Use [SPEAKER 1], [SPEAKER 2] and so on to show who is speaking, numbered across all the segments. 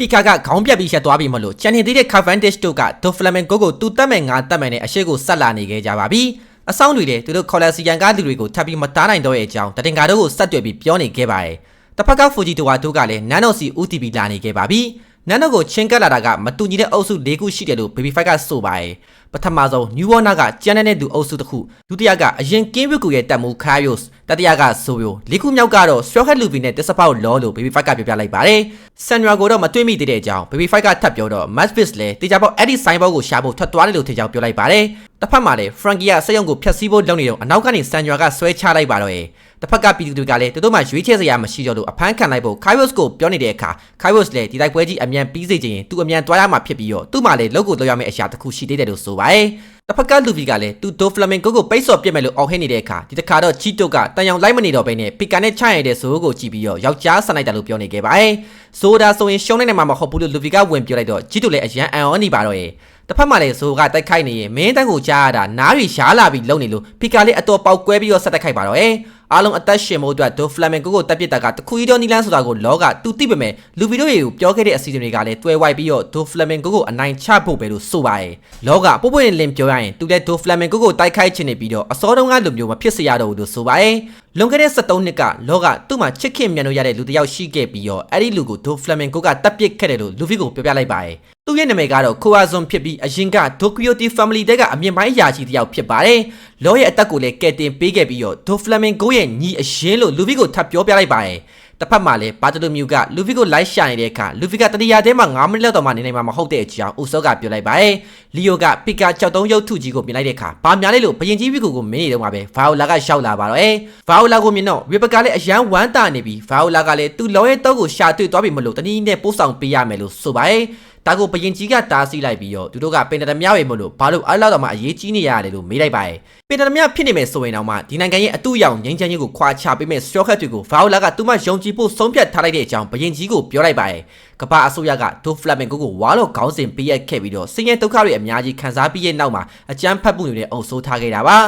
[SPEAKER 1] ပီကာကခေါင်းပြတ်ပြီးရက်သွားပြီမလို့ချန်နေသေးတဲ့ Cavendish တို့ကဒိုဖလမင်ကိုကိုသူတတ်မဲ့ငါတတ်မဲ့နဲ့အရှိကိုဆက်လာနေခဲ့ကြပါပြီအဆောင်တွေတဲ့သူတို့ခေါ်လာစီယန်ကားလူတွေကိုထပ်ပြီးမတားနိုင်တော့ရဲ့အကြောင်းတတင်ကာတို့ကိုဆက်တွေ့ပြီးပြောနေခဲ့ပါတယ်တစ်ဖက်ကဖူဂျီတိုဝါတို့ကလည်းနန်းတော်စီ UTV လာနေခဲ့ပါပြီ နန်းတော်ကိုချင်းကပ်လာတာကမတူညီတဲ့အုပ်စု၄ခုရှိတယ်လို့ Baby Fight ကဆိုပါတယ်ပထမဆုံး New Warner ကကျန်တဲ့သူအုပ်စုတစ်ခုဒုတိယကအရင်ကင်းဝစ်ကူရဲ့တပ်မှု Kaios တတိယကဆိုယိုလေးခုမြောက်ကတော့ Shortcut Luffy နဲ့ Tissapout Law လို့ Baby Fight ကပြောပြလိုက်ပါတယ်။ Sanra ကိုတော့မတွေ့မိသေးတဲ့အကြောင်း Baby Fight ကထပ်ပြောတော့ Matchfix လည်းတေချာပေါက်အဲ့ဒီဆိုင်ဘောကိုရှာဖို့ထွက်သွားတယ်လို့ထင်ကြောင်းပြောလိုက်ပါတယ်။တစ်ဖက်မှာလည်း Frankie ကစက်ရုံကိုဖျက်ဆီးဖို့လုပ်နေတော့အနောက်ကနေ Sanra ကဆွဲချလိုက်ပါတော့ရဲ့။ တစ်ဖက်ကပြည်သူတွေကလည်းသူတို့မှရွေးချယ်စရာမရှိတော့လို့အဖမ်းခံလိုက်ဖို့ Kairos ကိုပြောနေတဲ့အခါ Kairos လည်းဒီတိုက်ပွဲကြီးအမြန်ပြီးစေချင်ရင်သူအမြန်သွားရမှာဖြစ်ပြီးတော့သူ့မှာလည်းလောက်ကိုလောက်ရမယ့်အရာတစ်ခုရှိသေးတယ်လို့ဆိုပါတယ်။တစ်ဖက်ကလူဗီကလည်းသူဒိုဖလမင်ကိုကိုပိတ်စော်ပြစ်မယ်လို့အော်ဟစ်နေတဲ့အခါဒီတစ်ခါတော့ချီတိုကတန်ရောင်လိုက်မနေတော့ဘဲနဲ့ပီကာနဲ့ချရတဲ့ဇိုးကိုကြည့်ပြီးတော့ယောက်ျားဆန်လိုက်တယ်လို့ပြောနေခဲ့ပါတယ်။ဇိုဒါဆိုရင်ရှုံးနေနေမှာမဟုတ်ဘူးလို့လူဗီကဝင်ပြောလိုက်တော့ချီတိုလည်းအရန်အံ့ဩနေပါတော့ရဲ့တစ်ဖက်မှာလည်းဇိုကတိုက်ခိုက်နေရင်မင်းတန်းကိုကြားရတာနားရီရှားလာပြီးလုံနေလို့ပီကာလေးအတော်ပေါက်ကွဲပြီးတော့ဆက်တိုက်ခိုက်ပါတော့ရဲ့ အားလုံးအသက်ရှင်ဖို့အတွက်ဒိုဖလမင်ကိုကိုတက်ပစ်တာကတခုကြီးတော့နီလန်းဆိုတာကိုလောကသူသိပေမဲ့လူဗီတို့ရေကိုပြောခဲ့တဲ့အစီအစဉ်တွေကလည်းတွဲဝိုက်ပြီးတော့ဒိုဖလမင်ကိုကိုအနိုင်ချဖို့ပဲလို့ဆိုပါရဲ့လောကပို့ပွင့်လင်းပြောရရင်သူလည်းဒိုဖလမင်ကိုကိုတိုက်ခိုက်ချင်နေပြီးတော့အစောတုန်းကလူမျိုးမဖြစ်စေရတော့ဘူးလို့ဆိုပါရဲ့ လွန်ခဲ့တဲ့73နှစ်ကလောကသူ့မှာချစ်ခင်မြန်လို့ရတဲ့လူတစ်ယောက်ရှိခဲ့ပြီးတော့အဲ့ဒီလူကိုဒိုဖလမင်ကိုကတပ်ပစ်ခဲ့တယ်လို့လူဗီကိုပြောပြလိုက်ပါရဲ့သူ့ရဲ့နာမည်ကတော့ခိုအာဇွန်ဖြစ်ပြီးအရင်ကဒိုကီယိုတီ family တဲကအမြင့်ပိုင်းအရာရှိတစ်ယောက်ဖြစ်ပါတယ်။လောရဲ့အသက်ကိုလည်းကယ်တင်ပေးခဲ့ပြီးတော့ဒိုဖလမင်ကိုရဲ့ညီအရင်လို့လူဗီကိုထပ်ပြောပြလိုက်ပါတယ်။ တစ်ဖက်မှာလည်းဘာတလူမြူကလူဗီကိုလိုက်ရှာနေတဲ့အခါလူဗီကတတိယတဲမှာ9မိနစ်လောက်တော့မှနေနိုင်မှာမဟုတ်တဲ့အကြောင်းဦးစောကပြောလိုက်ပါတယ်။လီယိုကပီကာ63ရုပ်ထုကြီးကိုမြင်လိုက်တဲ့အခါဘာများလဲလို့ဘရင်ကြီးဗီကိုကိုမင်းနေတော့မှာပဲဗာအိုလာကရှောက်လာပါတော့။ဗာအိုလာကိုမြင်တော့ဝီပကလည်းအရန်ဝမ်းတာနေပြီးဗာအိုလာကလည်းသူ့လောရဲ့တောက်ကိုရှာတွေ့သွားပြီမလို့တနည်းနဲ့ပို့ဆောင်ပေးရမယ်လို့ဆိုပါတယ်။ဒါကိုဘရင်ကြီးကတားဆီးလိုက်ပြီးတော့သူတို့ကပင်တရမြဝေမလို့ဘာလို့အဲ့လောက်တော့မှအရေးကြီးနေရတယ်လို့မေးလိုက်ပါတယ် ပင်တရမြဖြစ်နေမယ်ဆိုရင်တော့မှဒီနိုင်ငံရဲ့အတူရောင်ငင်းချမ်းကြီးကိုခွာချပေးမဲ့စတောခက်တွေကိုဗာအိုလာကသူမှယုံကြည်ဖို့ဆုံးဖြတ်ထားလိုက်တဲ့အကြောင်းဘရင်ကြီးကိုပြောလိုက်ပါတယ်ကပအစိုးရကဒိုဖလမင်ကိုကိုဝါလို့ခေါင်းစဉ်ပေးရခဲ့ပြီးတော့စင်ရဲဒုက္ခတွေအများကြီးခံစားပြီးရဲ့နောက်မှာအကြမ်းဖက်မှုတွေနဲ့အုပ်ဆိုးထားခဲ့တာပါ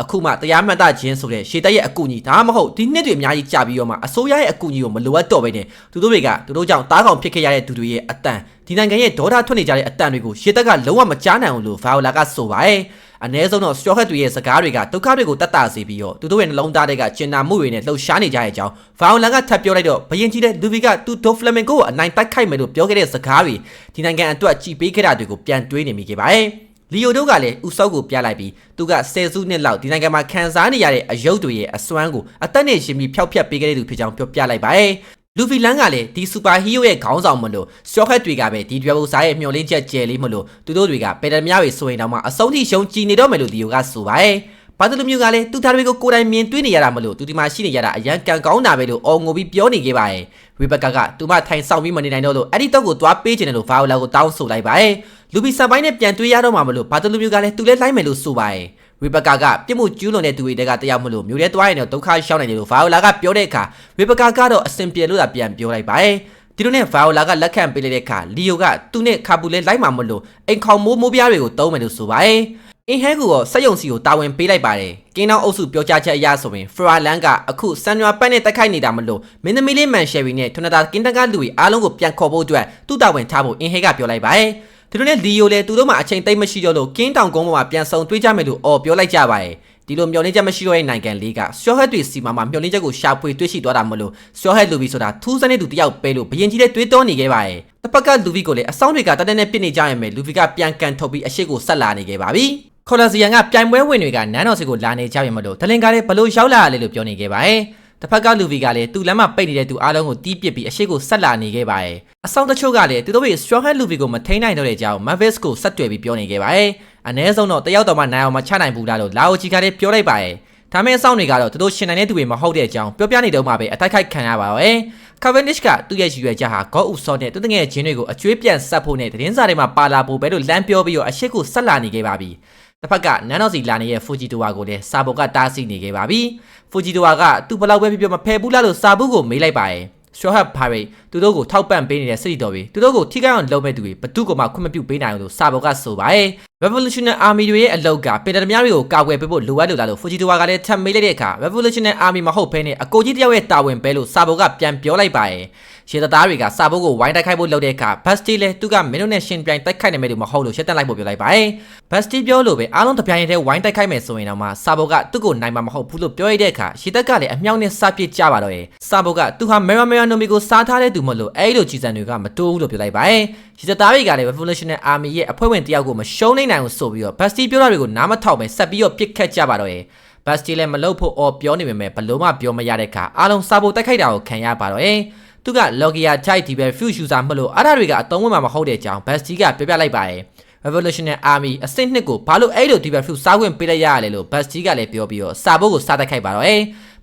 [SPEAKER 1] အခုမှတရားမှတ်တခြင်းဆိုတဲ့ရှေ့တက်ရဲ့အကူအညီဒါမှမဟုတ်ဒီနှစ်တွေအများကြီးကြာပြီးတော့မှအစိုးရရဲ့အကူအညီကိုမလိုအပ်တော့ဘဲနဲ့သူတို့တွေကသူတို့ကြောင့်တားကောင်ဖြစ်ခဲ့ရတဲ့သူတွေရဲ့အတန်ဒီနိုင်ငံရဲ့ဒေါသထွက်နေကြတဲ့အတန်တွေကိုရှေ့တက်ကလုံးဝမကြားနိုင်အောင်လို့ဗာအိုလာကဆိုပါတယ် အ ਨੇ ဆုံးတော့စတောဟက်တွေရဲ့စကားတွေကဒုက္ခတွေကိုတတ်တာစေပြီးတော့သူတို့ရဲ့နှလုံးသားတွေကကျင်နာမှုတွေနဲ့လှုပ်ရှားနေကြတဲ့အကြောင်းဗာအိုလန်ကထပ်ပြောလိုက်တော့ဘရင်ကြီးတဲ့လူဗီကသူဒိုဖလမင်ကိုကိုအနိုင်တိုက်ခိုက်မယ်လို့ပြောခဲ့တဲ့စကားတွေဒီနိုင်ငံအတွက်ကြည်ပေးခဲ့တာတွေကိုပြန်တွေးနေမိခဲ့ပါတယ်လီယိုတို့ကလည်းဥစောက်ကိုပြလိုက်ပြီးသူကဆယ်စုနှစ်လောက်ဒီနိုင်ငံမှာခံစားနေရတဲ့အယုတ်တွေရဲ့အစွမ်းကိုအသက်နဲ့ရှင်ပြီးဖျောက်ဖျက်ပေးခဲ့တဲ့သူဖြစ်ကြောင်းပြောပြလိုက်ပါတယ် လူဖီလန်ကလည်းဒီစူပါဟီးရိုးရဲ့ခေါင်းဆောင်မလို့စတော့ခက်တွေကပဲဒီဒရဘူစားရဲ့မျောလင်းချက်ကျယ်လေးမလို့သူတို့တွေကပယ်တမများတွေဆိုရင်တော့မှအဆုံးထိရှုံးကြည်နေတော့မယ်လို့ဒီယိုကဆိုပါတယ်ဘာတလူမျိုးကလည်းသူသားတွေကိုကိုယ်တိုင်မြင်တွေ့နေရတာမလို့သူဒီမှာရှိနေရတာအရန်ကန်ကောင်းတာပဲလို့အော်ငိုပြီးပြောနေခဲ့ပါတယ်ဝီဘက်ကကသူမထိုင်ဆောင်ပြီးမနေနိုင်တော့လို့အဲ့ဒီတော့ကိုသွားပေးချင်တယ်လို့ဗာအိုလာကိုတောင်းဆိုလိုက်ပါတယ်လူဘီဆန်ပိုင်းနဲ့ပြန်တွေ့ရတော့မှာမလို့ဘာတလူမျိုးကလည်းသူလဲလိုက်မယ်လို့ဆိုပါတယ် ဝီဘကာကပြစ်မှုကျူးလွန်တဲ့သူတွေတကတယောက်မလို့မျိုးရဲသွားရင်တော့ဒုက္ခရှောင်းနိုင်တယ်လို့ဗာအိုလာကပြောတဲ့အခါဝီဘကာကတော့အစင်ပြေလို့သာပြန်ပြောလိုက်ပါတယ်ဒီလိုနဲ့ဗာအိုလာကလက်ခံပေးလိုက်တဲ့အခါလီယိုကသူနဲ့ခါပူလဲလိုက်မှာမလို့အိမ်ခေါင်မိုးမိုးပြားတွေကိုတုံးမယ်လို့ဆိုပါတယ်အင်ဟဲကူကိုစက်ယုံစီကိုတာဝန်ပေးလိုက်ပါတယ်။ကင်းတောင်အုပ်စုပြောကြားချက်အရဆိုရင်ဖရာလန်ကအခုဆန်နွာပတ်နဲ့တိုက်ခိုက်နေတာမလို့မင်းသမီးလေးမန်ရှယ်ရီနဲ့ထွနတာကင်းတကလူကြီးအားလုံးကိုပြန်ခေါ်ဖို့အတွက်သူ့တာဝန်ထားဖို့အင်ဟဲကပြောလိုက်ပါတယ်။ ဒီလိုနဲ့လီယိုလည်းသူတို့မှအချိန်သိမ့်မရှိတော့လို့ကင်းတောင်ကုန်းပေါ်မှာပြန်ဆုံတွေးကြမယ်လို့အော်ပြောလိုက်ကြပါတယ်။ဒီလိုမျောလင်းချက်မရှိတော့တဲ့နိုင်ငံလေးကဆော့ဟက်တွေစီမှာမှမျောလင်းချက်ကိုရှာဖွေတွေ့ရှိသွားတာမလို့ဆော့ဟက်လူဘီဆိုတာထူးဆန်းတဲ့သူတယောက်ပဲလို့ဘရင်ကြီးလည်းတွေးတောနေခဲ့ပါတယ်။တစ်ဖက်ကလူဘီကိုလည်းအဆောင်တွေကတတက်နဲ့ပြစ်နေကြရမယ်လူဘီကပြန်ကန်ထုတ်ပြီးအရှိကိုဆက်လာနေခဲ့ပါပြီ။ခေါ်လာစီယန်ကပြိုင်ပွဲဝင်တွေကနန်းတော်စီကိုလာနေကြပြီမလို့ဒလင်ကလည်းဘလို့ရောက်လာရလဲလို့ပြောနေခဲ့ပါတယ်။ တစ်ဖက်ကလူဗီကလည်းသူ့လမ်းမှာပိတ်နေတဲ့သူအားလုံးကိုတီးပစ်ပြီးအရှိကိုဆက်လာနေခဲ့ပါတယ်။အဆောင်တချို့ကလည်းသူတို့ရဲ့ strong head လူဗီကိုမထိန်းနိုင်တော့တဲ့အကြောင်း Mavis ကိုဆက်တွေ့ပြီးပြောနေခဲ့ပါတယ်။အ ਨੇ ဆုံးတော့တယောက်တော့မှနိုင်အောင်မချနိုင်ဘူးလားလို့လာအိုချီကလည်းပြောလိုက်ပါတယ်။ဒါမဲ့အဆောင်တွေကတော့သူတို့ရှင်နိုင်တဲ့သူတွေမဟုတ်တဲ့အကြောင်းပြောပြနေတော့မှပဲအတိုက်ခိုက်ခံရပါတော့။ Cavendish ကသူ့ရဲ့ရည်ရွယ်ချက်ဟာဂေါ့ဥဆော့နဲ့သူတငယ်ချင်းတွေကိုအကျွေးပြန်ဆက်ဖို့နဲ့သတင်းစာတွေမှာပါလာဖို့ပဲလို့လမ်းပြောပြီးတော့အရှိကိုဆက်လာနေခဲ့ပါပြီ။ တစ်ဖက်ကနန်းတော်စီလာနေတဲ့ဖူဂျီတိုဝါကိုလည်းစာဘုတ်ကတားဆီးနေခဲ့ပါပြီ။ဖူဂျီတိုဝါကသူ့ဘလောက်ပဲဖြစ်ဖြစ်မဖယ်ဘူးလားလို့စာဘုတ်ကိုမေးလိုက်ပါရဲ့။ Shorthab Pirate သူတို့ကိုထောက်ပံ့ပေးနေတဲ့စစ်တီတော်တွေသူတို့ကိုထိခိုက်အောင်လုပ်မဲ့သူတွေဘသူ့ကိုမှခွင့်မပြုပေးနိုင်ဘူးလို့စာဘုတ်ကဆိုပါရဲ့။ Revolutionary Army တွေရဲ့အလောက်ကပင်တရများတွေကိုကာကွယ်ပေးဖို့လိုအပ်လို့လားလို့ဖူဂျီတိုဝါကလည်းထပ်မေးလိုက်တဲ့အခါ Revolutionary Army မဟုတ်ဘဲနဲ့အကိုကြီးတယောက်ရဲ့တာဝန်ပဲလို့စာဘုတ်ကပြန်ပြောလိုက်ပါရဲ့။ ရှေ့သားတွေကစာဘိုးကိုဝိုင်းတိုက်ခိုက်ဖို့လုပ်တဲ့အခါဘတ်စတီလည်းသူကမင်းတို့နဲ့ရှင်ပြိုင်တိုက်ခိုက်နိုင်မယ်လို့မဟုတ်လို့ရှက်တက်လိုက်ဖို့ပြောလိုက်ပါတယ်ဘတ်စတီပြောလို့ပဲအားလုံးတပြိုင်တည်းဝိုင်းတိုက်ခိုက်မယ်ဆိုရင်တော့မှစာဘိုးကသူ့ကိုနိုင်မှာမဟုတ်ဘူးလို့ပြောရတဲ့အခါရှေ့တက်ကလည်းအမြောက်နဲ့စပစ်ကြပါတော့ရဲ့စာဘိုးကသူဟာမေရာမေရာနိုမီကိုစားထားတဲ့သူမလို့အဲ့လိုကြီးစံတွေကမတိုးဘူးလို့ပြောလိုက်ပါတယ်ရှေ့သားတွေကလည်း Revolutionary Army ရဲ့အဖွဲ့ဝင်တယောက်ကိုမရှုံးနိုင်နိုင်ဘူးဆိုပြီးတော့ဘတ်စတီပြောတာတွေကိုနားမထောင်ပဲဆက်ပြီးတော့ပစ်ခတ်ကြပါတော့ရဲ့ဘတ်စတီလည်းမလုပ်ဖို့အော်ပြောနေပေမဲ့ဘလို့မှပြောမရတဲ့အခါအားလုံးစာဘိုးတိုက်ခိုက်တာကိုခံရပါတော့ရဲ့ သူက Logia Type ဒီပဲ Fuse User မလို့အဲ့ဒါတွေကအတုံးဝင်မှာမဟုတ်တဲ့အကြောင်း Basti ကပြပြလိုက်ပါတယ် Revolutionary Army အစစ်နှစ်ကိုဘာလို့အဲ့လိုဒီပဲ Fuse စားခွင့်ပေးလိုက်ရရလဲလို့ Basti ကလည်းပြောပြီးတော့စာဘိုးကိုစားတိုက်ခိုက်ပါတော့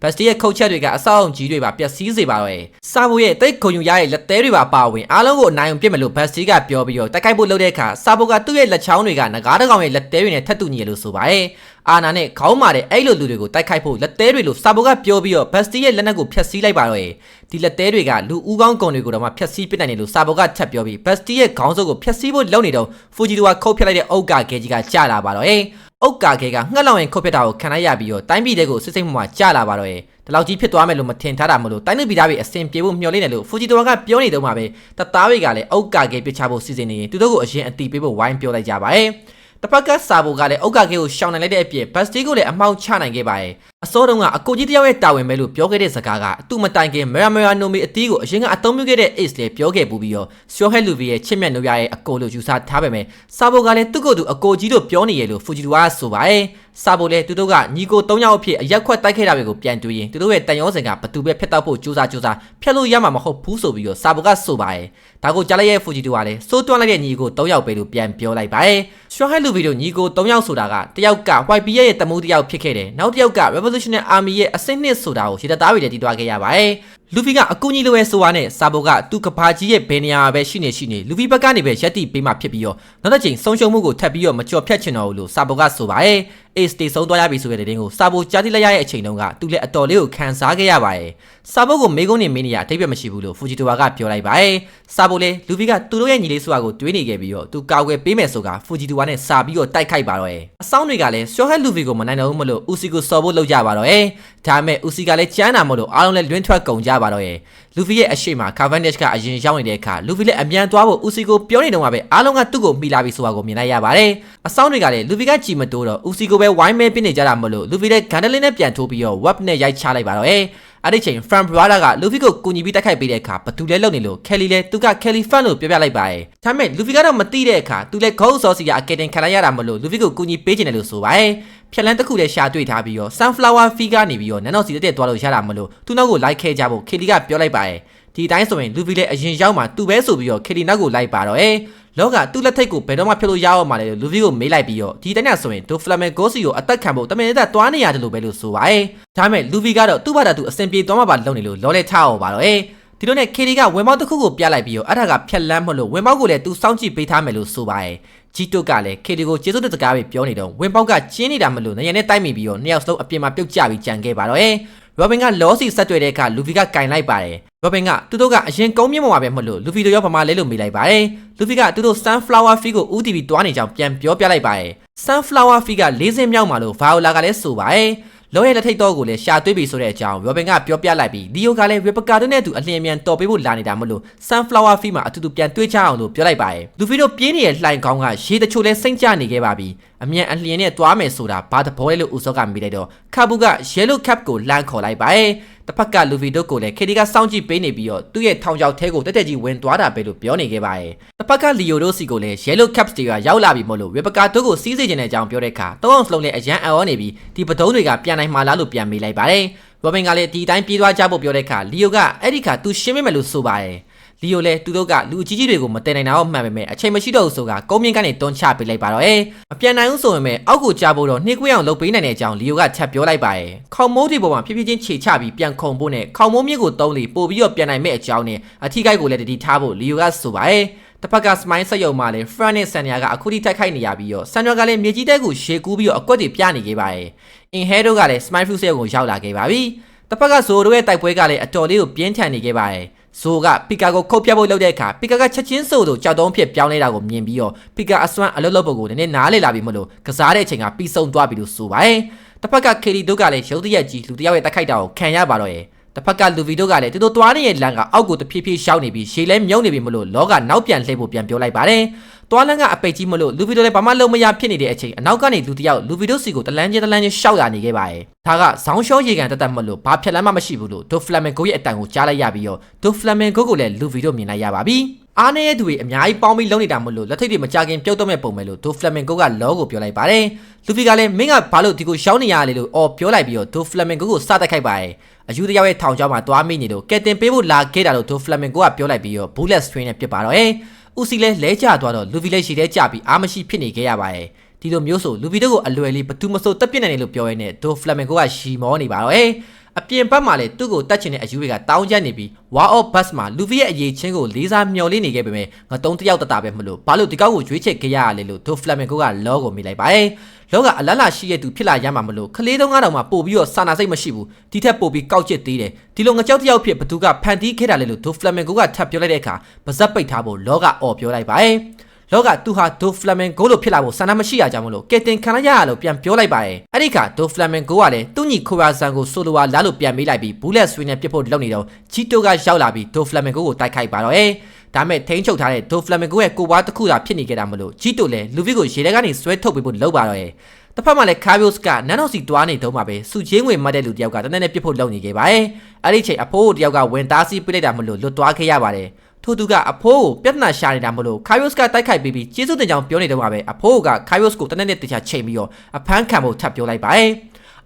[SPEAKER 1] ဘတ်စတီရဲ့ခုတ်ချက်တွေကအဆောက်အုံကြီးတွေပါပျက်စီးစေပါတော့။စာဘိုရဲ့တိတ်ခုံယူရတဲ့လက်သေးတွေပါပါဝင်အားလုံးကိုအနိုင်အောင်ပြစ်မယ်လို့ဘတ်စတီကပြောပြီးတော့တိုက်ခိုက်ဖို့လုပ်တဲ့အခါစာဘိုကသူ့ရဲ့လက်ချောင်းတွေကငကားတစ်ကောင်ရဲ့လက်သေးတွေနဲ့ထပ်တူညီလို့ဆိုပါရဲ့။အာနာနဲ့ခေါင်းမာတဲ့အဲ့လိုလူတွေကိုတိုက်ခိုက်ဖို့လက်သေးတွေလို့စာဘိုကပြောပြီးတော့ဘတ်စတီရဲ့လက်နက်ကိုဖျက်ဆီးလိုက်ပါတော့။ဒီလက်သေးတွေကလူဦးကောင်းကုံတွေကိုတော့မှဖျက်ဆီးပစ်နိုင်တယ်လို့စာဘိုကထပ်ပြောပြီးဘတ်စတီရဲ့ခေါင်းစုပ်ကိုဖျက်ဆီးဖို့လုပ်နေတော့ဖူဂျီတိုကခုတ်ဖျက်လိုက်တဲ့အုတ်ကာခဲကြီးကကြာလာပါတော့။ အုတ်ကာခဲကငှက်လောင်ရင်ခုတ်ဖျက်တာကိုခံလိုက်ရပြီးတော့တိုင်းပြည်တွေကိုစစ်စိတ်မှမှကြာလာပါတော့။ဒီလောက်ကြီးဖြစ်သွားမယ်လို့မထင်ထားတာမလို့တိုင်းလူပြည်သားတွေအစင်ပြေဖို့မျှော်လင့်တယ်လို့ဖူဂျီတိုကပြောနေတော့မှာပဲတသားတွေကလည်းအုတ်ကာခဲပြချဖို့စီစဉ်နေရင်သူတို့ကိုအရင်အတီးပေးဖို့ဝိုင်းပြောလိုက်ကြပါရဲ့ တစ်ဖက်ကစာဘိုကလည်းအုတ်ကာခဲကိုရှောင်နိုင်လိုက်တဲ့အပြင်ဘတ်စတီကိုလည်းအမောက်ချနိုင်ခဲ့ပါရဲ့အစောတုန်းကအကိုကြီးတယောက်ရဲ့တာဝန်ပဲလို့ပြောခဲ့တဲ့စကားကအတူမတိုင်ခင်မရာမရာနိုမီအတီးကိုအရင်ကအသုံးပြုခဲ့တဲ့ ace လည်းပြောခဲ့ပူပြီးတော့ရှောဟဲလူဗီရဲ့ချစ်မြတ်နှုတ်ရရဲ့အကိုလို့ယူဆထားပေမဲ့စာဘိုကလည်းသူ့ကိုယ်သူအကိုကြီးလို့ပြောနေရလို့ဖူဂျီတိုကဆိုပါရဲ့ စာဘိုလည်းသူတို့ကညီကို၃ယောက်အဖြစ်အရက်ခွက်တိုက်ခဲ့တာတွေကိုပြန်တွေးရင်သူတို့ရဲ့တန်ရောစင်ကဘသူပဲဖျက်တောက်ဖို့ကြိုးစားကြိုးစားဖျက်လို့ရမှာမဟုတ်ဘူးဆိုပြီးတော့စာဘိုကဆိုပါရဲ့ဒါကိုကြားလိုက်ရဲ့ဖူဂျီတိုကလည်းစိုးတွန်းလိုက်တဲ့ညီကို၃ယောက်ပဲလို့ပြန်ပြောလိုက်ပါရဲ့ရှောဟဲလူဗီတို့ညီကို၃ယောက်ဆိုတာကတယောက်က YP ရဲ့တမိုးတယောက်ဖြစ်ခဲ့တယ်နောက်တစ်ယောက်က Revolutionary Army ရဲ့အစင်းနှစ်ဆိုတာကိုရေတသားတွေတည်သွားခဲ့ရပါတယ်လူဖီကအကူကြီးလိုပဲဆိုတာနဲ့စာဘိုကသူ့ကဘာကြီးရဲ့ဘယ်နေရာပဲရှိနေရှိနေလူဖီဘက်ကနေပဲရက်တိပေးမှဖြစ်ပြီးတော့နောက်တစ်ချိန်ဆုံးရှုံးမှုကိုထပ်ပြီးတော့မကြော်ဖြတ်ချင်တော့ဘူးလို့စာဘိုကဆိုပါတ ယ်အေးစတေဆုံးသွားရပြီဆိုတဲ့တဲ့တင်ကိုစာဘိုကြားတိလိုက်ရတဲ့အချိန်တုန်းကသူလည်းအတော်လေးကိုခံစားခဲ့ရပါတယ်စာဘိုကိုမေကုန်းနေမင်းနေရအတိတ်ပဲမရှိဘူးလို့ဖူဂျီတိုဝါကပြောလိုက်ပါတယ်စာဘိုလည်းလူဖီကသူတို့ရဲ့ညီလေးဆိုတာကိုတွေးနေခဲ့ပြီးတော့သူကာကွယ်ပေးမယ်ဆိုတာဖူဂျီတိုဝါနဲ့စာပြီးတော့တိုက်ခိုက်ပါတော့ရဲ့အဆောင်တွေကလည်းရှော့ဟက်လူဖီကိုမနိုင်တော့ဘူးမလို့ဦးစီကိုစော်ဖို့လုပ်ကြပါတော့ရဲ့ဒါပေမဲ့ဦးစီကလည်းကြမ်းတာမလို့အားလုံးလည်းလွင့်ထွက်ကုန်ကြပါတော့ရဲ့ လူဖီရဲ့အရှိမ Cavendish ကအရင်ရောက်နေတဲ့အခါလူဖီလည်းအမြန်သွားဖို့ဦးစီကိုပြောနေတော့မှပဲအားလုံးကသူ့ကိုမိလာပြီဆိုတာကိုမြင်လိုက်ရပါတယ်အဆောင်တွေကလည်းလူဖီကကြည်မတိုးတော့ဦးစီကိုပဲဝိုင်းမဲပြနေကြတာမလို့လူဖီလည်းဂန်ဒလင်းနဲ့ပြန်ထိုးပြီးတော့ web နဲ့ရိုက်ချလိုက်ပါတော့ရဲ့အဲ့ဒီချိန် Fran Brada ကလူဖီကိုကူညီပြီးတိုက်ခိုက်ပေးတဲ့အခါဘသူလဲလုံနေလို့ Kelly လဲသူက Kelly Fan လို့ပြောပြလိုက်ပါတယ်ဒါပေမဲ့လူဖီကတော့မသိတဲ့အခါသူလဲခေါင်းစောစီကအကယ်တင်ခံလိုက်ရတာမလို့လူဖီကိုကူညီပေးချင်တယ်လို့ဆိုပါတယ် ဖြက်လန်းတစ်ခုလည်းရှာတွေ့ထားပြီးတော့ Sunflower Fee ကနေပြီးတော့နန်းတော်စီတက်တက်သွားလို့ရတာမလို့သူနောက်ကိုလိုက်ခဲကြဖို့ Kelly ကပြောလိုက်ပါတယ်ဒီတိုင်းဆိုရင်လူဖီလည်းအရင်ရောက်မှသူပဲဆိုပြီးတော့ Kelly နောက်ကိုလိုက်ပါတော့အဲလောကသူ့လက်ထိတ်ကိုဘယ်တော့မှဖြုတ်လို့ရအောင်မလဲလို့လူဖီကိုမေးလိုက်ပြီးတော့ဒီတိုင်းကဆိုရင်ဒိုဖလမန်ဂိုစီကိုအသက်ခံဖို့တမင်သက်သွားနေရတယ်လို့ပဲလို့ဆိုပါရဲ့ဒါပေမဲ့လူဖီကတော့သူ့ဘာသာသူအစင်ပြေသွားမှပါလုံနေလို့လောလဲထားအောင်ပါတော့အဲဒီလိုနဲ့ KD ကဝင်ပေါက်တစ်ခုကိုပြလိုက်ပြီးတော့အဲ့ဒါကဖြက်လန်းမလို့ဝင်ပေါက်ကိုလည်းသူစောင့်ကြည့်ပေးထားမယ်လို့ဆိုပါရဲ့ ဂျီတုကလည်း KD ကိုကျေးဇူးတင်စကားပဲပြောနေတော့ဝင်ပေါက်ကကျင်းနေတာမလို့နေရနဲ့တိုက်မိပြီးတော့နှစ်ယောက်စလုံးအပြင်မှာပြုတ်ကျပြီးကြံခဲ့ပါတော့အဲရောဘင်ကလောစီဆက်တွေ့တဲ့အခါလူဖီကကင်လိုက်ပါတယ်ရောဘင်ကသူတို့ကအရင်ကုန်းမြင့်ပေါ်မှာပဲမလို့လူဖီတို့ရောဗမာလဲလို့မေးလိုက်ပါတယ်လူဖီကသူတို့ sunflower fee ကို UTV တွားနေကြောင်းပြန်ပြောပြလိုက်ပါတယ် sunflower fee က၄စင်းမြောက်မှာလို့ဗာအိုလာကလည်းဆိုပါတယ် လောရဲ့လက်ထိတ်တော့ကိုလည်းရှာတွေးပြီဆိုတဲ့အကြောင်းရောဘင်ကပြောပြလိုက်ပြီးလီယိုကလည်းရီပကာတို့နဲ့သူအလျင်မြန်တော်ပေးဖို့လာနေတာမလို့ sunflower fee မှာအတူတူပြန်တွေးချအောင်လို့ပြောလိုက်ပါတယ်လူဖီတို့ပြင်းနေတဲ့လှိုင်ကောင်းကရေတချို့လဲစိမ့်ကျနေခဲ့ပါပြီအမြန်အလျင်နဲ့သွားမယ်ဆိုတာဘာတဘောလဲလို့ဦးစောကမိလိုက်တော့ခါဘူးက yellow cap ကိုလှမ်းခေါ်လိုက်ပါတယ် တစ်ဖက်ကလူဗီတို့ကိုလည်းခေဒီကစောင့်ကြည့်ပေးနေပြီးတော့သူ့ရဲ့ထောင်ချောက်ထဲကိုတက်တက်ကြီးဝင်သွားတာပဲလို့ပြောနေခဲ့ပါတယ်တစ်ဖက်ကလီယိုတို့စီကိုလည်း yellow caps တွေကရောက်လာပြီမို့လို့ဝေပကာတို့ကိုစီးစေခြင်းတဲ့အကြောင်းပြောတဲ့အခါတောင်းအောင်စလုံးလည်းအရန်အော်နေပြီးဒီပဒုံးတွေကပြန်နိုင်မှာလားလို့ပြန်မေးလိုက်ပါတယ်ရောဘင်ကလည်းဒီတိုင်းပြေးသွားကြဖို့ပြောတဲ့အခါလီယိုကအဲ့ဒီခါသူရှင်းမိမယ်လို့ဆိုပါတယ် လီယိုလည်းသူတို့ကလူကြီးကြီးတွေကိုမတည်နိုင်တာတော့မှန်ပေမဲ့အချိန်မရှိတော့ဘူးဆိုတာကုန်းမြင့်ကနေတွန်းချပေးလိုက်ပါတော့အဲမပြန်နိုင်ဘူးဆိုရင်ပဲအောက်ကိုကြားဖို့တော့နှိကွေးအောင်လုပ်ပေးနိုင်တဲ့အကြောင်းလီယိုကချက်ပြောလိုက်ပါရဲ့ခေါင်မိုးဒီပေါ်မှာဖြည်းဖြည်းချင်းခြေချပြီးပြန်ခုန်ဖို့နဲ့ခေါင်မိုးမြင့်ကိုတုံးပြီးပို့ပြီးတော့ပြန်နိုင်မဲ့အကြောင်းနဲ့အထီးကိုက်ကိုလည်းတတိထားဖို့လီယိုကဆိုပါရဲ့တစ်ဖက်ကစမိုင်းဆက်ယုံမှာလည်း Fran နဲ့ Sanya ကအခုထိတိုက်ခိုက်နေရပြီးတော့ Sanya ကလည်းမြေကြီးတက်ကိုရှေကူးပြီးတော့အကွက်တွေပြနေခဲ့ပါတယ်။ Inhedo ကလည်း Smile Fruit ဆက်ယုံကိုရောက်လာခဲ့ပါပြီ။တစ်ဖက်ကဇိုတို့ရဲ့တိုက်ပွဲကလည်းအတော်လေးကိုပြင်းထန်နေခဲ့ပါတယ်။ ဇိုကပီကာကိုခုတ်ပြဖို့လုပ်တဲ့အခါပီကာကချက်ချင်းဆိုတို့ကြောက်တုံးဖြစ်ပြောင်းလဲတာကိုမြင်ပြီးတော့ပီကာအစွမ်းအလွတ်လွတ်ပုံကိုနည်းနည်းနားလေလာပြီမလို့ကစားတဲ့အချိန်ကပြီးဆုံးသွားပြီလို့ဆိုပါတယ်။တစ်ဖက်ကခေလီတို့ကလည်းရုပ်တရက်ကြီးလူတစ်ယောက်ရဲ့တိုက်ခိုက်တာကိုခံရပါတော့ရဲ့။ တစ်ဖက်ကလူဗီတို့ကလည်းသူတို့သွားနေတဲ့လမ်းကအောက်ကိုတဖြည်းဖြည်းရှောင်းနေပြီးရှေးလဲမြုံနေပြီမလို့လောကနောက်ပြန်လှည့်ဖို့ပြန်ပြောလိုက်ပါတယ်သွားလန်းကအပိတ်ကြီးမလို့လူဗီတို့လည်းဘာမှလုံးမရဖြစ်နေတဲ့အချိန်အနောက်ကနေလူတစ်ယောက်လူဗီတို့စီကိုတလန်းချင်းတလန်းချင်းရှောက်လာနေခဲ့ပါတယ်ဒါကဇောင်းရှောရေကန်တက်တက်မလို့ဘာဖြက်လန်းမှမရှိဘူးလို့ဒိုဖလမန်ကိုရဲ့အတန်ကိုကြားလိုက်ရပြီးတော့ဒိုဖလမန်ကိုကိုလည်းလူဗီတို့မြင်လိုက်ရပါပြီ အားနေတဲ့သူတွေအများကြီးပေါင်းပြီးလုံးနေတာမလို့လက်ထိပ်တွေမကြခင်ပြုတ်တော့မဲ့ပုံပဲလို့ဒိုဖလမင်ကိုကလောကိုပြောလိုက်ပါတယ်လူဖီကလည်းမင်းကဘာလို့ဒီကိုရှောင်းနေရလဲလို့အော်ပြောလိုက်ပြီးတော့ဒိုဖလမင်ကိုကိုစတက်ခိုက်ပါတယ်အယူတယောက်ရဲ့ထောင်ချောင်းမှာသွားမိနေလို့ကက်တင်ပေးဖို့လာခဲ့တာလို့ဒိုဖလမင်ကိုကပြောလိုက်ပြီးတော့ဘူးလက်စထရင်းနဲ့ပြစ်ပါတော့ဟဲ့ဦးစီလဲလဲကျသွားတော့လူဖီလည်းရှိတဲ့ကြပြီးအားမရှိဖြစ်နေခဲ့ရပါတယ်ဒီလိုမျိုးဆိုလူဖီတို့ကိုအလွယ်လေးဘသူမဆိုတက်ပြစ်နေတယ်လို့ပြောရင်းနဲ့ဒိုဖလမင်ကိုကရှီမောနေပါတော့ဟဲ့ အပြင်ဘက်မှာလည်းသူ့ကိုတတ်ချင်တဲ့အယူတွေကတောင်းကျနေပြီး War of Bus မှာလူဗီရဲ့အရေးချင်းကိုလေးစားမျှော်လင့်နေခဲ့ပေမဲ့ငါတုံးတယောက်တတာပဲမလို့ဘာလို့ဒီကောက်ကိုရွေးချယ်ခဲ့ရရလဲလို့ဒိုဖလမင်ကိုကလောကိုမိလိုက်ပါတယ်လောကအလတ်လာရှိရဲ့သူဖြစ်လာရမှာမလို့ခလေးတုံးကတော့မှပို့ပြီးတော့စာနာစိတ်မရှိဘူးဒီထက်ပို့ပြီးကောက်ချစ်သေးတယ်ဒီလိုငကြောက်တယောက်ဖြစ်ဘသူကဖန်တီးခဲ့တာလေလို့ဒိုဖလမင်ကိုကထပ်ပြောလိုက်တဲ့အခါပါဇက်ပိတ်ထားဖို့လောကအော်ပြောလိုက်ပါတယ် လောကသူဟာဒိုဖလမန်ဂိုလို့ဖြစ်လာဖို့ဆန္ဒမရှိရကြမလို့ကက်တင်ခံလိုက်ရရလို့ပြန်ပြောလိုက်ပါတယ်အဲ့ဒီခါဒိုဖလမန်ဂိုကလည်းသူ့ညီခိုရာဆန်ကိုဆိုလိုဝါလာလို့ပြန်မေးလိုက်ပြီးဘူးလက်ဆွေးနဲ့ပြစ်ဖို့လုပ်နေတော့ချီတိုကရောက်လာပြီးဒိုဖလမန်ဂိုကိုတိုက်ခိုက်ပါတော့အဲဒါမဲ့ထိန်းချုပ်ထားတဲ့ဒိုဖလမန်ဂိုရဲ့ကိုပွားတစ်ခုသာဖြစ်နေကြတာမလို့ချီတိုလည်းလူဗီကိုရေထဲကနေဆွဲထုတ်ပေးဖို့လုပ်ပါတော့အဲတစ်ဖက်မှာလည်းကာဗီယိုစ်ကနန်းတော်စီတွားနေတော့မှာပဲစုချင်းဝင်မှတ်တဲ့လူတယောက်ကတနက်နဲ့ပြစ်ဖို့လုပ်နေခဲ့ပါတယ်အဲ့ဒီချိန်အဖိုးတယောက်ကဝင်သားစီးပြလိုက်တာမလို့လွတ်သွားခဲ့ရပါတယ် ထို့သူကအဖိုးကိုပြဿနာရှာနေတာမလို့ခိုင်ယိုစ်ကတိုက်ခိုက်ပြီးပြီးကျေးဇူးတင်ကြောင်းပြောနေတော့မှာပဲအဖိုးကခိုင်ယိုစ်ကိုတနက်နဲ့တခြားချိန်ပြီးတော့အဖမ်းခံဖို့ထပ်ပြောလိုက်ပါတယ်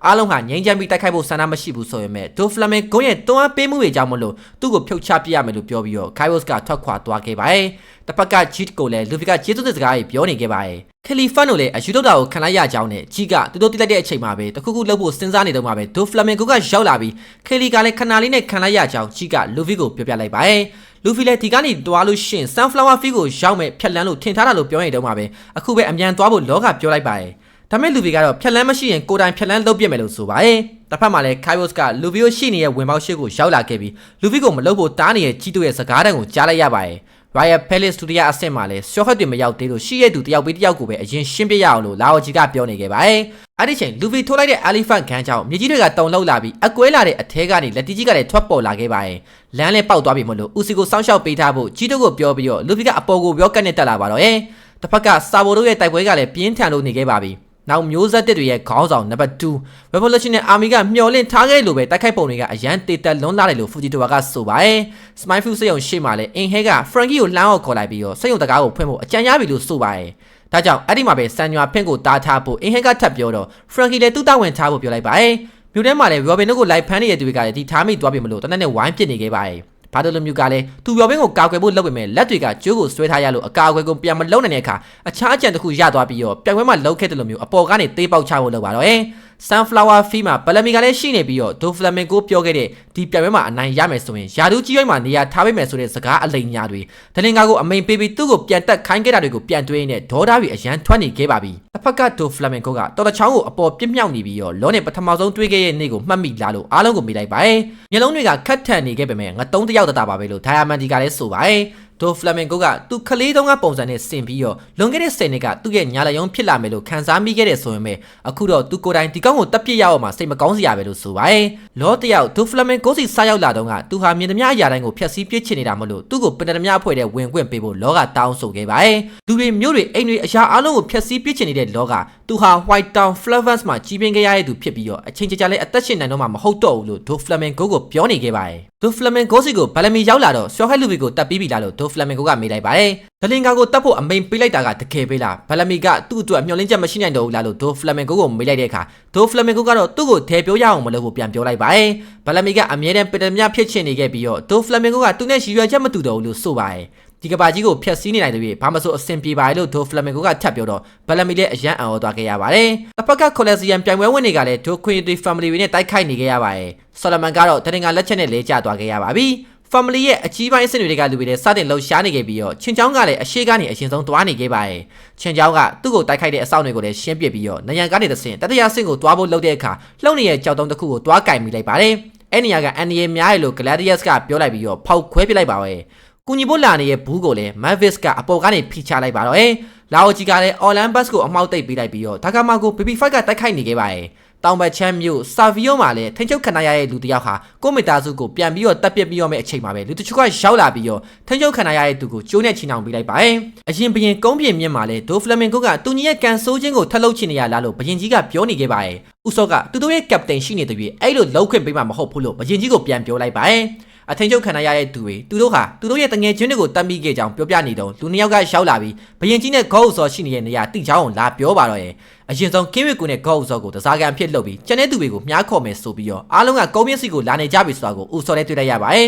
[SPEAKER 1] အားလုံးကငြိမ်းချမ်းပြီးတိုက်ခိုက်ဖို့ဆန္ဒမရှိဘူးဆိုရင်မဲ့ဒိုဖလမင်ဂုံးရဲ့တွန်းအားပေးမှုတွေကြောင့်မလို့သူ့ကိုဖြုတ်ချပြရမယ်လို့ပြောပြီးတော့ခိုင်ယိုစ်ကထွက်ခွာသွားခဲ့ပါတယ်။တစ်ဖက်ကဂျစ်ကိုလည်းလူဖီကကျေးဇူးတင်စကားတွေပြောနေခဲ့ပါတယ်။ခလီဖန်တို့လည်းအယူတော့တာကိုခံလိုက်ရကြောင်းနဲ့ဂျီကသူတို့တိလိုက်တဲ့အချိန်မှာပဲတခုခုလှုပ်ဖို့စဉ်းစားနေတော့မှာပဲဒိုဖလမင်ဂုံးကရောက်လာပြီးခလီကလည်းခဏလေးနဲ့ခံလိုက်ရကြောင်းဂျီကလူဖီကိုပြောပြလိုက်ပါတယ်။ လူဖီလည်းဒီကနေတွားလို့ရှရင် sunflower field ကိုရောက်မဲ့ဖြက်လန်းလို့ထင်ထားတာလို့ပြောနေတော့မှာပဲအခုပဲအမြန်သွားဖို့လောကပြောလိုက်ပါတယ်ဒါမဲ့လူဗီကတော့ဖြက်လန်းမရှိရင်ကိုတိုင်ဖြက်လန်းလုပ်ပြစ်မယ်လို့ဆိုပါတယ်တစ်ဖက်မှာလည်း Kairos ကလူဗီကိုရှိနေတဲ့ဝင်ပေါက်ရှိကိုရောက်လာခဲ့ပြီးလူဗီကိုမလုပ်ဖို့တားနေတဲ့ကြီးတို့ရဲ့စကားတန်ကိုကြားလိုက်ရပါတယ် Royal Palace ဒုတိယအဆင့်မှာလည်းရှော့ဟတ်တွေမရောက်သေးလို့ရှိရဲ့သူတယောက်ပြီးတယောက်ကိုပဲအရင်ရှင်းပြရအောင်လို့လာအိုဂျီကပြောနေခဲ့ပါတယ်။အဲ့ဒီချိန်လူဗီထိုးလိုက်တဲ့ Elephant ခန်းကြောင့်မြေကြီးတွေကတုံလောက်လာပြီးအကွဲလာတဲ့အထဲကနေလက်တီကြီးကလည်းထွက်ပေါ်လာခဲ့ပါတယ်။လမ်းလည်းပေါက်သွားပြီမလို့ဦးစီကိုစောင်းရှောက်ပေးထားဖို့ကြီးတို့ကိုပြောပြီးတော့လူဗီကအပေါ်ကိုပြောကတ်နဲ့တက်လာပါတော့။တစ်ဖက်ကစာဘိုတို့ရဲ့တိုက်ပွဲကလည်းပြင်းထန်လို့နေခဲ့ပါပြီ။ နောက်မျိုးဆက်တစ်တွေရဲ့ခေါင်းဆောင်နံပါတ်2 Revolutionary Army ကမျှော်လင့်ထားခဲ့လို့ပဲတိုက်ခိုက်ပုံတွေကအရန်တေတက်လွန်းလာတယ်လို့ဖူဂျီတိုဝါကဆိုပါတယ်။ Smile Food စက်ရုံရှေ့မှာလည်းအင်ဟဲက Frankie ကိုလှမ်းအောင်ခေါ်လိုက်ပြီးတော့စက်ရုံတကားကိုဖွင့်ဖို့အကြံရပြီလို့ဆိုပါတယ်။ဒါကြောင့်အဲ့ဒီမှာပဲဆန်ညွာဖင့်ကိုတားထားဖို့အင်ဟဲကထပ်ပြောတော့ Frankie လည်းသူ့တာဝန်ထားဖို့ပြောလိုက်ပါတယ်။မြို့ထဲမှာလည်း Robin တို့ကိုလိုက်ဖမ်းနေတဲ့သူတွေကလည်းဒီထားမိသွားပြီမလို့တနက်နဲ့ဝိုင်းပစ်နေခဲ့ပါတယ်။ ဘာလို့လိုမျိုးကလည်းသူရောဘင်းကိုကာကွယ်ဖို့လုပ်ပေမဲ့လက်တွေကကျိုးကိုဆွဲထားရလို့အကာအကွယ်ကိုပြန်မလုံးနိုင်တဲ့အခါအခြားအကြံတစ်ခုရသွားပြီးတော့ပြန်ခွဲမှာလောက်ခဲ့တယ်လို့မျိုးအပေါ်ကနေသေးပေါက်ချဖို့လုပ်ပါတော့ဟဲ့ sunflower fee မှာဘလမီကလည်းရှိနေပြီးတော့ဒိုဖလမင်ကိုပြောခဲ့တဲ့ဒီပြိုင်ပွဲမှာအနိုင်ရမယ်ဆိုရင်ယာဒူးကြီးရွိုင်းမှာနေရာထားပေးမယ်ဆိုတဲ့စကားအလိမ်ညာတွေဒလင်ကာကိုအမိန်ပေးပြီးသူ့ကိုပြန်တက်ခိုင်းခဲ့တာတွေကိုပြန်တွေးနေဒေါ်ဒါတွေအရန်ထွက်နေခဲ့ပါပြီတစ်ဖက်ကဒိုဖလမင်ကိုကတော်တချောင်းကိုအပေါ်ပြစ်မြောက်နေပြီးတော့လောနဲ့ပထမဆုံးတွေးခဲ့တဲ့နေ့ကိုမှတ်မိလာလို့အားလုံးကိုမိလိုက်ပါတယ်မျက်လုံးတွေကခတ်ထန်နေခဲ့ပေမဲ့ငါသုံးတယောက်တတာပါပဲလို့ဒိုင်ယာမန်ဒီကလည်းဆိုပါတယ် ဒိုဖလမင်ကိုကသူခလေးတုံးကပုံစံနဲ့ဆင်ပြီးတော့လွန်ခဲ့တဲ့10နှစ်ကသူ့ရဲ့ညာလယုံဖြစ်လာမယ်လို့ခံစားမိခဲ့တဲ့ဆိုရင်ပဲအခုတော့သူကိုယ်တိုင်ဒီကောင်းကိုတပ်ပြစ်ရအောင်မှစိတ်မကောင်းစရာပဲလို့ဆိုပါတယ်လောတယောက်ဒိုဖလမင်ကိုစီစားရောက်လာတော့ကသူဟာမြင်သမျှအရာတိုင်းကိုဖျက်ဆီးပစ်ချင်နေတာမလို့သူ့ကိုပင်တမအဖွဲ့တဲ့ဝင်ခွင့်ပေးဖို့လောကတောင်းဆိုခဲ့ပါတယ်သူတွေမျိုးတွေအိမ်တွေအရာအလုံးကိုဖျက်ဆီးပစ်ချင်နေတဲ့လောကသူဟာ White Town Flavors မှာကြီးပင်ခဲ့ရတဲ့သူဖြစ်ပြီးတော့အချိန်ကြာကြာလဲအသက်ရှင်နိုင်တော့မှမဟုတ်တော့ဘူးလို့ဒိုဖလမင်ကိုကိုပြောနေခဲ့ပါတယ် ဒိုဖလမင်ကိုစီကိုဘလမီရောက်လာတော့ရှော့ဟက်လူဘီကိုတပ်ပြီးပြီလားလို့ဒိုဖလမင်ကိုကမေးလိုက်ပါတယ်ဒလင်ကာကိုတပ်ဖို့အမိန်ပေးလိုက်တာကတကယ်ပဲလားဘလမီကသူ့အတွက်မျှော်လင့်ချက်မရှိနိုင်တော့ဘူးလားလို့ဒိုဖလမင်ကိုကိုမေးလိုက်တဲ့အခါဒိုဖလမင်ကိုကတော့သူ့ကိုထဲပြောရအောင်မလို့ပြန်ပြောလိုက်ပါတယ်ဘလမီကအမြဲတမ်းပင်တမြဖြစ်ချင်နေခဲ့ပြီးတော့ဒိုဖလမင်ကိုကသူ့နဲ့ရည်ရွယ်ချက်မတူတော့ဘူးလို့ဆိုပါတယ်ဒီကဘာကြီးကိုဖျက်ဆီးနေနိုင်တဲ့ပြီဘာမဆိုအဆင်ပြေပါလေလို့ဒိုဖလမင်ကိုကထပ်ပြောတော့ဘလမီလည်းအရန်အော်သွားခဲ့ရပါတယ်။တစ်ဖက်ကကိုလက်စီယန်ပြိုင်ပွဲဝင်တွေကလည်းဒိုခွင်တီဖမ်မလီတွေနဲ့တိုက်ခိုက်နေခဲ့ရပါတယ်။ ဆော်လမန်ကတော့တရင်ကလက်ချက်နဲ့လဲကျသွားခဲ့ရပါပြီ။ family ရဲ့အကြီးပိုင်းအဆင့်တွေကလူတွေနဲ့စတင်လှုပ်ရှားနေခဲ့ပြီးတော့ချင်းချောင်းကလည်းအရှိကနေအရင်ဆုံးသွားနေခဲ့ပါတယ်။ချင်းချောင်းကသူ့ကိုတိုက်ခိုက်တဲ့အဆောက်တွေကိုလည်းရှင်းပစ်ပြီးတော့နယံကနေသစဉ်တတရာဆင့်ကိုသွားဖို့လုပ်တဲ့အခါလှုပ်နေတဲ့ကြောက်တုံးတစ်ခုကိုသွားကင်မိလိုက်ပါတယ်။အဲ့နေရာကအန်ဒီယေများရလို့ Gladius ကပြောလိုက်ပြီးတော့ဖောက်ခွဲပစ်လိုက်ပါပဲ။ကူညီဖို့လာနေတဲ့ဘူးကိုလည်း Mavis ကအပေါ်ကနေဖိချလိုက်ပါတော့ဟဲ့လာအိုဂျီကလည်း Orlan Bus ကိုအမှောက်သိပ်ပေးလိုက်ပြီးတော့ဒါကမာကို BB5 ကတိုက်ခိုက်နေခဲ့ပါတယ် တောင်ဘက်ချမ်းမြို့ဆာဗီယိုမှာလည်းထိန်ချုပ်ခံရတဲ့လူတစ်ယောက်ဟာကိုမိသားစုကိုပြန်ပြီးတော့တပ်ပစ်ပြီးတော့မဲ့အချိန်မှာပဲလူတချို့ကရောက်လာပြီးတော့ထိန်ချုပ်ခံရတဲ့သူကိုကျိုးနဲ့ချီနှောင်ပေးလိုက်ပါတယ်။အရင်ဘရင်ကုန်းပြင်မြင့်မှာလည်းဒိုဖလမင်ကိုကတူညီရဲ့ကန်ဆိုးခြင်းကိုထပ်လုပ်ချင်နေရလားလို့ဘရင်ကြီးကပြောနေခဲ့ပါတယ်။ဦးစောကသူတို့ရဲ့ကပတိန်ရှိနေတဲ့ပြီးအဲ့လိုလောက်ခွင့်ပေးမှာမဟုတ်ဘူးလို့ဘရင်ကြီးကိုပြန်ပြောလိုက်ပါတယ်။ အထင်ချုပ်ခံရတဲ့သူတွေသူတို့ဟာသူတို့ရဲ့တငယ်ချင်းတွေကိုတတ်မိခဲ့ကြောင်းပြောပြနေတော့လူနှစ်ယောက်ကရောက်လာပြီးဘရင်ကြီးနဲ့ဂေါ့ဥစောရှိနေတဲ့နေရာတိချောင်းကိုလာပြောပါတော့ရဲ့အရင်ဆုံးကင်းဝစ်ကူနဲ့ဂေါ့ဥစောကိုတစားကန်ဖြစ်လုပ်ပြီးကျန်တဲ့သူတွေကိုမြားခေါ်မယ်ဆိုပြီးတော့အားလုံးကကုန်းမြင့်စီကိုလာနေကြပြီဆိုတာကိုဥစောလည်းတွေ့လိုက်ရပါတယ်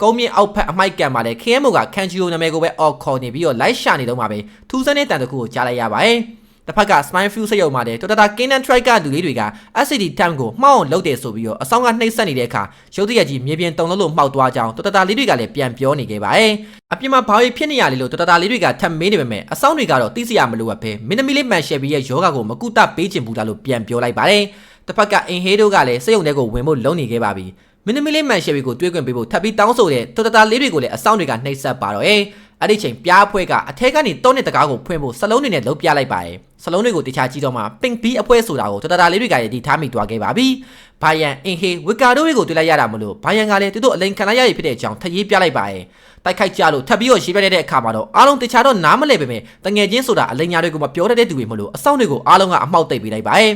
[SPEAKER 1] ကုန်းမြင့်အောက်ဖက်အမိုက်ကန်မှာလည်း KM ကခန်ချီယိုနာမည်ကိုပဲအော်ခေါ်နေပြီးတော့လိုက်ရှာနေတော့မှာပဲထူးဆန်းတဲ့တန်တကူကိုကြားလိုက်ရပါတယ် တစ်ဖက်က Smile Fuel စက်ရုံမှာလည်း Toyota Cannon Trike ကလူလေးတွေက SCD tank ကိုမှောက်အောင်လုပ်တယ်ဆိုပြီးတော့အဆောင်ကနှိပ်စက်နေတဲ့အခါရုပ်တရက်ကြီးမြေပြင်တုံလုံးလို့မှောက်သွားကြောင်း Toyota လေးတွေကလည်းပြန်ပြောနေခဲ့ပါတယ်။အပြင်မှာဘာလို့ဖြစ်နေရလဲလို့ Toyota လေးတွေကထပ်မေးနေပေမဲ့အဆောင်တွေကတော့သိစရာမလိုအပ်ဘဲမင်းသမီးလေးမန်ရှယ်ဘီရဲ့ယောဂကိုမကုတပေးချင်ဘူးလားလို့ပြန်ပြောလိုက်ပါတယ်။တစ်ဖက်ကအင်ဟေးတို့ကလည်းစက်ရုံထဲကိုဝင်ဖို့လုံနေခဲ့ပါပြီ။မင်းသမီးလေးမန်ရှယ်ဘီကိုတွေးခွင့်ပေးဖို့ထပ်ပြီးတောင်းဆိုတဲ့ Toyota လေးတွေကိုလည်းအဆောင်တွေကနှိပ်စက်ပါတော့။ အဲ့ဒီချိန်ပြားအဖွဲ့ကအထက်ကနေတောနဲ့တကားကိုဖွင့်ဖို့စလုံးတွေနဲ့လှုပ်ပြလိုက်ပါတယ်စလုံးတွေကိုတခြားကြည့်တော့မှ pink bee အဖွဲ့ဆိုတာကိုတတတာလေးတွေကလည်းဒီထားမိသွားခဲ့ပါပြီဘိုင်ယန်အင်ဟေဝီကာဒိုတွေကိုတွေ့လိုက်ရတာမလို့ဘိုင်ယန်ကလည်းသူတို့အလိန်ခံလိုက်ရရဖြစ်တဲ့အကြောင်းထပ်ရေးပြလိုက်ပါတယ်တိုက်ခိုက်ကြလို့ထပ်ပြီးတော့ရေးပြတဲ့အခါမှာတော့အားလုံးတခြားတော့နားမလဲပေမဲ့တငယ်ချင်းဆိုတာအလိန်ညာတွေကိုမပြောတတ်တဲ့သူတွေမလို့အဆောင်တွေကိုအားလုံးကအမှောက်သိပ်ပေးလိုက်ပါတယ်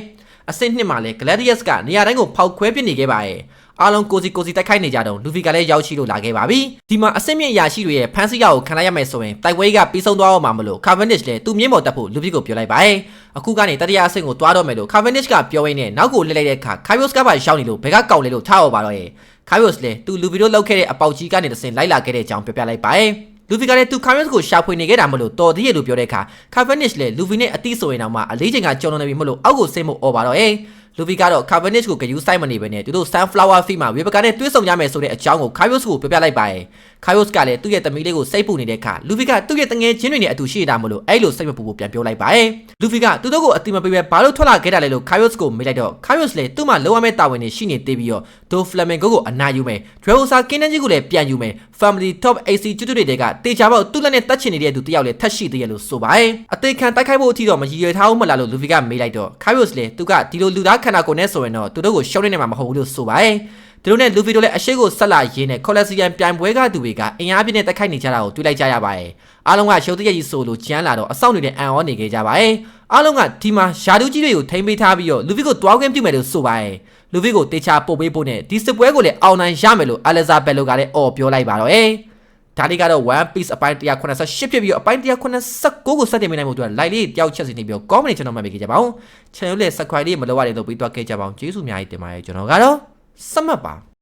[SPEAKER 1] အဆင့်နှစ်မှာလဲ Gladius ကနေရာတိုင်းကိုဖောက်ခွဲပစ်နေခဲ့ပါတယ် အားလုံးကိုစီကိုစီတိုက်ခိုက်နေကြတော့လူဖီကလည်းရောက်ရှိလို့လာခဲ့ပါပြီဒီမှာအဆင့်မြင့်အရာရှိတွေရဲ့ဖမ်းဆီးရကိုခံလိုက်ရမယ်ဆိုရင်တိုက်ပွဲကပြီးဆုံးသွားအောင်မှာမလို့ Cavendish လည်းသူ့မြင့်မော်တက်ဖို့လူဖီကိုပြောလိုက်ပါတယ်အခုကနေတတိယအဆင့်ကိုတွားတော့မယ်လို့ Cavendish ကပြောရင်းနဲ့နောက်ကိုလှည့်လိုက်တဲ့အခါ Kairos ကပါရောက်နေလို့ဘယ်ကကောက်လဲလို့ထားအောင်ပါတော့ရဲ့ Kairos လည်းသူလူဖီတို့လောက်ခဲ့တဲ့အပေါက်ကြီးကနေတဆင်လိုက်လာခဲ့တဲ့အကြောင်းပြောပြလိုက်ပါတယ်လူဖီကလည်းသူကာမစ်ကိုရှာဖွေနေခဲ့တာမလို့တော်သေးရလို့ပြောတဲ့အခါကာဗနစ်လည်းလူဖီနဲ့အတိဆိုရင်တော့မှအလေးချိန်ကကြော်လွန်နေပြီမလို့အောက်ကိုဆင်းဖို့អော်ပါတော့အေး လူဖီကတော့ Cabernet ကိုဂယူးဆိုင်မနေပဲနဲ့သူတို့ Sunflower Field မှာဝေဘကာနဲ့တွဲဆုံကြမယ်ဆိုတဲ့အကြောင်းကို Kairos ကိုပြောပြလိုက်ပါတယ်။ Kairos ကလည်းသူ့ရဲ့သမီးလေးကိုစိတ်ပူနေတဲ့အခါလူဖီကသူ့ရဲ့တငယ်ချင်းတွေနဲ့အတူရှိတာမလို့အဲ့လိုစိတ်မပူဖို့ပြန်ပြောလိုက်ပါတယ်။လူဖီကသူတို့ကိုအတိမပေးပဲဘာလို့ထွက်လာခဲ့တာလဲလို့ Kairos ကိုမေးလိုက်တော့ Kairos လည်းသူ့မှာလုံးဝမဲ့တာဝန်တွေရှိနေသေးပြီးတော့ဒို Flamengo ကိုအနာယူမယ်။ Drosa ကင်းတန်းကြီးကိုလည်းပြန်ယူမယ်။ Family Top AC ကျွတ်တွေကတေချာပေါက်သူ့လက်နဲ့တက်ချင်နေတဲ့သူတယောက်လည်းထက်ရှိသေးရလို့ဆိုပါတယ်။အသေးခံတိုက်ခိုက်ဖို့အထိတော့မရည်ရွယ်ထားဘူးမလားလို့လူဖီကမေးလိုက်တော့ Kairos လည်းသူကဒီလိုလူသားခန္ဓာကိုယ်နဲ့ဆိုရင်တော့သူတို့ကိုရှုံးနေနေမှာမဟုတ်ဘူးလို့ဆိုပါတယ်။သူတို့နဲ့လူဖီတို့လည်းအရှိကိုဆက်လာရင်းနဲ့ကော်လက်စီယန်ပြိုင်ပွဲကသူတွေကအင်အားပြည့်နဲ့တိုက်ခိုက်နေကြတာကိုတွေ့လိုက်ကြရပါတယ်။အားလုံးကရှုံးတရက်ကြီးဆိုလို့ကြမ်းလာတော့အဆောင်တွေနဲ့အံ့ဩနေကြကြပါတယ်။အားလုံးကဒီမှာယာဒူးကြီးတွေကိုထိမ့်ပေးထားပြီးတော့လူဖီကိုတွားခွင့်ပြုမယ်လို့ဆိုပါတယ်။လူဖီကိုတေချာပို့ပေးဖို့နဲ့ဒီစစ်ပွဲကိုလည်းအောင်နိုင်ရမယ်လို့အလက်ဇာဘယ်လိုကလည်းအော်ပြောလိုက်ပါတော့။ ဒါလေးကတော့ One Piece အပိုင်း188ဖြစ်ပြီးတော့အပိုင်း189ကိုစတင်မိနိုင်မှုအတွက် like လေးတယောက်ချက်စီနေပြီးတော့ comment နဲ့ကျွန်တော်မှတ်ပေးခဲ့ကြပါဦး channel လေး subscribe လေးမလုပ်ရတဲ့တော့ပြီးတော့ခဲ့ကြပါအောင်ကျေးဇူးအများကြီးတင်ပါတယ်ကျွန်တော်ကတော့စမှတ်ပါ